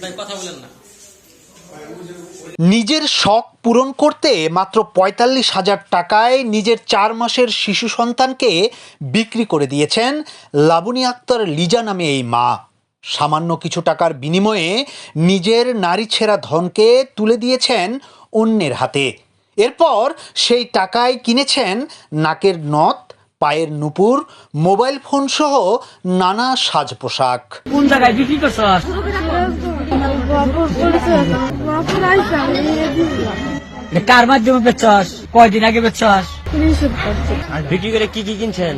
ভাই কথা বলেন না। নিজের শখ পূরণ করতে মাত্র পঁয়তাল্লিশ হাজার টাকায় নিজের চার মাসের শিশু সন্তানকে বিক্রি করে দিয়েছেন লাবণী আক্তার লিজা নামে এই মা। সামান্য কিছু টাকার বিনিময়ে নিজের নারী ছেঁড়া ধনকে তুলে দিয়েছেন অন্যের হাতে। এরপর সেই টাকায় কিনেছেন নাকের নথ পায়ের নুপুর মোবাইল ফোন সহ নানা সাজ পোশাক কোন জায়গায় বিক্রি করছ কার মাধ্যমে বেচছস? কয়দিন আগে বেচছস? বিক্রি করে কি কি কিনছেন?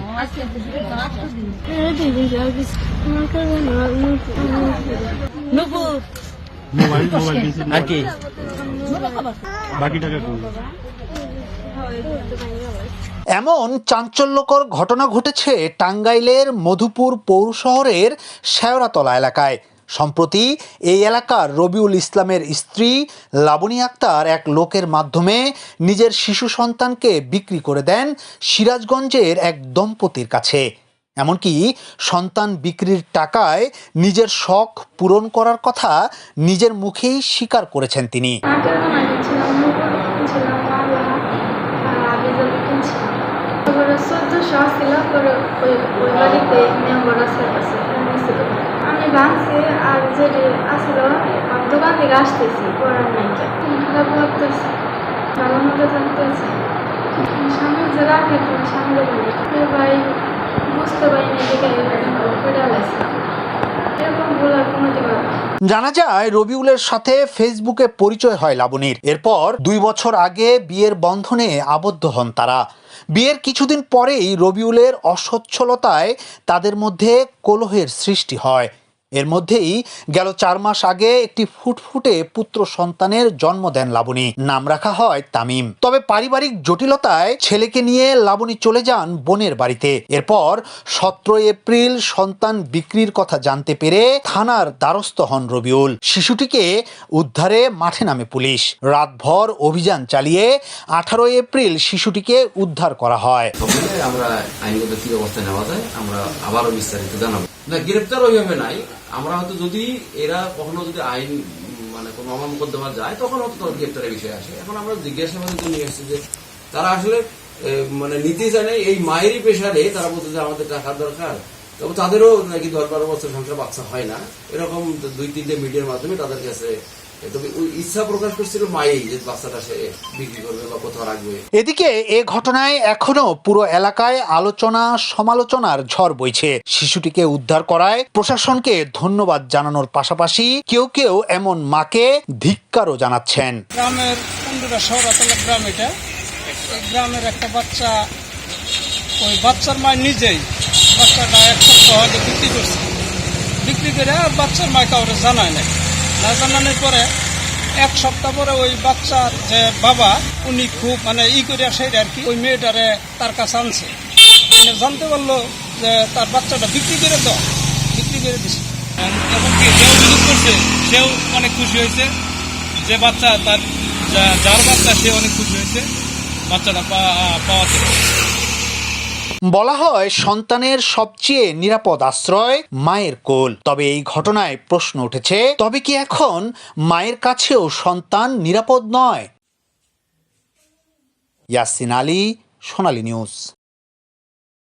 এমন চাঞ্চল্যকর ঘটনা ঘটেছে টাঙ্গাইলের মধুপুর পৌর শহরের শেওড়াতলা এলাকায়। সম্প্রতি এই এলাকার রবিউল ইসলামের স্ত্রী লাবণী আক্তার এক লোকের মাধ্যমে নিজের শিশু সন্তানকে বিক্রি করে দেন সিরাজগঞ্জের এক দম্পতির কাছে। এমনকি সন্তান বিক্রির টাকায় নিজের শখ পূরণ করার কথা নিজের মুখেই স্বীকার করেছেন তিনি। চোদ্দশো ছিল আর দোকান থেকে আসতেছি, পড়ার ভালো মতো স্বামী যে রাখে ভাই, বুঝতে এরকম ভুল আর কোনোদিন জানা যায়, রবিউলের সাথে ফেসবুকে পরিচয় হয় লাবণীর। এরপর দুই বছর আগে বিয়ের বন্ধনে আবদ্ধ হন তারা। বিয়ের কিছুদিন পরেই রবিউলের অসচ্ছলতায় তাদের মধ্যে কলহের সৃষ্টি হয়। এর মধ্যেই গেল চার মাস আগে একটি ফুটফুটে পুত্র সন্তানের জন্ম দেন লাবণী। নাম রাখা হয় তামিম। তবে পারিবারিক জটিলতায় ছেলেকে নিয়ে লাবণী চলে যান বোনের বাড়িতে। এরপর সতেরো এপ্রিল সন্তান বিক্রির কথা জানতে পেরে থানার দ্বারস্থ হন রবিউল। শিশুটিকে উদ্ধারে মাঠে নামে পুলিশ। রাতভর অভিযান চালিয়ে আঠারো এপ্রিল শিশুটিকে উদ্ধার করা হয়। আমরা আইনগত কি অবস্থা নেওয়া যায়, আমরা আবারও বিস্তারিত জানাব। না গ্রেপ্তার ওইভাবে নাই। আমরা হয়তো যদি এরা কখনো যদি আইন মানে কোনো আমার মোকদ্দমা যায়, তখন হয়তো তোর গ্রেপ্তারের বিষয় আসে। এখন আমরা জিজ্ঞাসাবাদের জন্য নিয়ে আসছি যে তারা আসলে মানে নীতি জানে, এই মায়েরই পেশারে তারা বলতে যে আমাদের টাকার দরকার। তবে তাদেরও নাকি দশ বারো বছর সংসার বাচ্চা হয় না। এরকম দুই তিনটে মিডিয়ার মাধ্যমে তাদের কাছে তবে ওই ইচ্ছা প্রকাশ করছিল মাই যে বাচ্চাটা সে বিক্রি করবে বা কোথাও রাখবে। এদিকে এ ঘটনায় এখনও পুরো এলাকায় আলোচনা সমালোচনার ঝড় বইছে। শিশুটিকে উদ্ধার করায় প্রশাসনকে ধন্যবাদ জানানোর পাশাপাশি কেউ কেউ এমন মাকে ধিক্কারও জানাচ্ছেন। গ্রামের শহরাতলা গ্রাম এটা। গ্রামের একটা বাচ্চা ওই বাচ্চার মা নিজেই বাচ্চাটা এক সপ্তাহ আগে বিক্রি করছে। বিক্রি করে আর বাচ্চার মা কাউরে জানায় নাই। না জানানোর পরে এক সপ্তাহ পরে ওই বাচ্চার যে বাবা, উনি খুব মানে ই করে সেই আর কি, ওই মেয়েটারে তার কাছে আনছে। মানে জানতে পারল যে তার বাচ্চাটা বিক্রি করে দাও, বিক্রি করে দিছে। এমনকি যে অভিযোগ করছে, সেও অনেক খুশি হয়েছে। যে বাচ্চা তার যার বাচ্চা সে অনেক খুশি হয়েছে। বাচ্চাটা পা- পাওয়াতে বলা হয় সন্তানের সবচেয়ে নিরাপদ আশ্রয় মায়ের কোল। তবে এই ঘটনায় প্রশ্ন উঠেছে, তবে কি এখন মায়ের কাছেও সন্তান নিরাপদ নয়? ইয়াসিন আলী, সোনালী নিউজ।